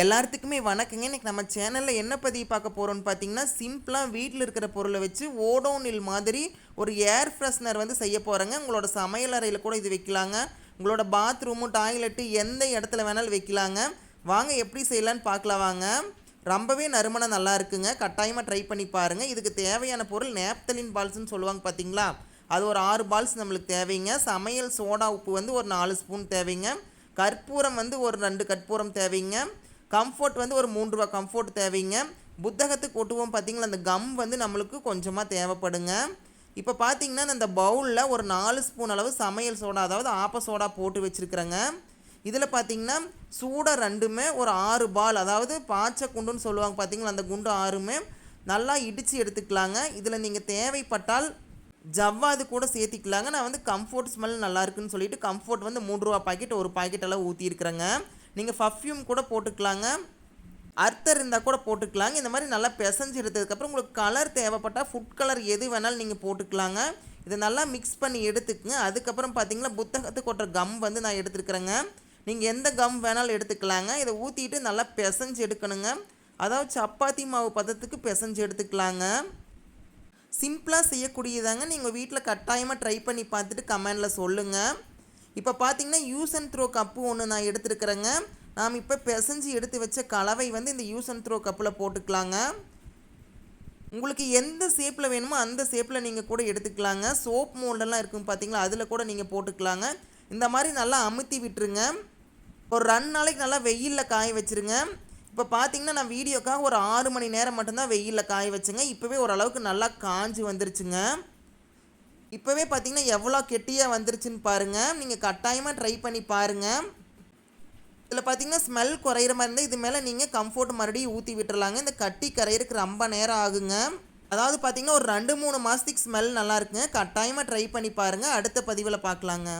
எல்லாத்துக்குமே வணக்கங்க. இன்னைக்கு நம்ம சேனலில் என்ன பதிவு பார்க்க போகிறோம்னு பார்த்தீங்கன்னா சிம்பிளாக வீட்டில் இருக்கிற பொருளை வச்சு ஓடோனில் மாதிரி ஒரு ஏர் ஃப்ரெஷ்னர் வந்து செய்ய போகிறேங்க உங்களோட சமையல் அறையில் கூட இது வைக்கலாங்க. உங்களோட பாத்ரூமு டாய்லெட்டு எந்த இடத்துல வேணாலும் வைக்கலாங்க. வாங்க எப்படி செய்யலான்னு பார்க்கலாம் வாங்க. ரொம்பவே நறுமணம் நல்லா இருக்குங்க. கட்டாயமாக ட்ரை பண்ணி பாருங்கள் இதுக்கு தேவையான பொருள் நேப்தலின் பால்ஸ்னு சொல்லுவாங்க பார்த்தீங்களா அது ஒரு ஆறு பால்ஸ் நம்மளுக்கு தேவைங்க. சமையல் சோடா உப்பு வந்து ஒரு நாலு ஸ்பூன் தேவைங்க. கற்பூரம் வந்து ஒரு ரெண்டு கற்பூரம் தேவைங்க. கம்ஃபோர்ட் வந்து ஒரு மூன்று ரூபா கம்ஃபோர்ட் தேவைங்க. புத்தகத்துக்கு ஒட்டுவோம் பார்த்தீங்களா அந்த கம் வந்து நம்மளுக்கு கொஞ்சமாக தேவைப்படுங்க. இப்போ பார்த்தீங்கன்னா அந்த பவுலில் ஒரு நாலு ஸ்பூன் அளவு சமையல் சோடா அதாவது ஆப்ப சோடா போட்டு வச்சுருக்குறேங்க. இதில் பார்த்தீங்கன்னா சூடாக ரெண்டுமே ஒரு ஆறு பால் அதாவது பாய்ச்ச குண்டுன்னு சொல்லுவாங்க பார்த்தீங்களா அந்த குண்டு ஆறுமே நல்லா இடித்து எடுத்துக்கலாங்க. இதில் நீங்கள் தேவைப்பட்டால் ஜவ்வாது கூட சேர்த்திக்கலாங்க. நான் வந்து கம்ஃபோர்ட் ஸ்மெல் நல்லா இருக்குன்னு சொல்லிட்டு கம்ஃபோர்ட் வந்து மூன்று ரூபா பாக்கெட் ஒரு பாக்கெட் அளவு ஊற்றிருக்கிறேங்க நீங்கள் பர்ஃப்யூம் கூட போட்டுக்கலாங்க. அர்த்தர் இருந்தால் கூட போட்டுக்கலாங்க. இந்த மாதிரி நல்லா பிசைஞ்சு எடுத்ததுக்கப்புறம் உங்களுக்கு கலர் தேவைப்பட்டால் ஃபுட் கலர் எது வேணாலும் நீங்கள் போட்டுக்கலாங்க. இதை நல்லா மிக்ஸ் பண்ணி எடுத்துக்கங்க. அதுக்கப்புறம் பார்த்தீங்கன்னா புத்தகத்துக்கு கொட்டுற கம் வந்து நான் எடுத்துருக்குறேங்க. நீங்கள் எந்த கம் வேணாலும் எடுத்துக்கலாங்க. இதை ஊற்றிட்டு நல்லா பிசைஞ்சு எடுக்கணுங்க. அதாவது சப்பாத்தி மாவு பதத்துக்கு பிசைஞ்சு எடுத்துக்கலாங்க. சிம்பிளாக செய்யக்கூடியதாங்க. நீங்கள் வீட்டில் கட்டாயமாக ட்ரை பண்ணி பார்த்துட்டு கமெண்டில் சொல்லுங்கள் இப்போ பார்த்தீங்கன்னா யூஸ் அண்ட் த்ரோ கப்பு ஒன்று நான் எடுத்துருக்குறேங்க. நாம் இப்போ பிசைஞ்சு எடுத்து வச்ச கலவை வந்து இந்த யூஸ் அண்ட் த்ரோ கப்பில் போட்டுக்கலாங்க. உங்களுக்கு எந்த ஷேப்பில் வேணுமோ அந்த ஷேப்பில் நீங்கள் கூட எடுத்துக்கலாங்க. சோப் மோல்டெல்லாம் இருக்கும் பார்த்தீங்களா அதில் கூட நீங்கள் போட்டுக்கலாங்க. இந்த மாதிரி நல்லா அமுத்தி விட்டுருங்க. ஒரு ரெண்டு நாளைக்கு நல்லா வெயிலில் காய வச்சுருங்க. இப்போ பார்த்தீங்கன்னா நான் வீடியோக்காக ஒரு ஆறு மணி நேரம் மட்டும்தான் வெயிலில் காய வச்சுங்க. இப்போவே ஓரளவுக்கு நல்லா காஞ்சி வந்துருச்சுங்க. இப்போவே பார்த்தீங்கன்னா எவ்வளோ கெட்டியாக வந்துருச்சுன்னு பாருங்கள் நீங்கள் கட்டாயமாக ட்ரை பண்ணி பாருங்கள் இதில் பார்த்தீங்கன்னா ஸ்மெல் குறையிற மாதிரி இருந்தால் இது மேலே நீங்கள் கம்ஃபோர்ட் மறுபடியும் ஊற்றி விட்டுறலாங்க. இந்த கட்டி கரையிறதுக்கு ரொம்ப நேரம் ஆகுங்க. அதாவது பார்த்தீங்கன்னா ஒரு ரெண்டு மூணு மாதத்துக்கு ஸ்மெல் நல்லா இருக்குங்க. கட்டாயமாக ட்ரை பண்ணி பாருங்கள் அடுத்த பதிவில் பார்க்கலாங்க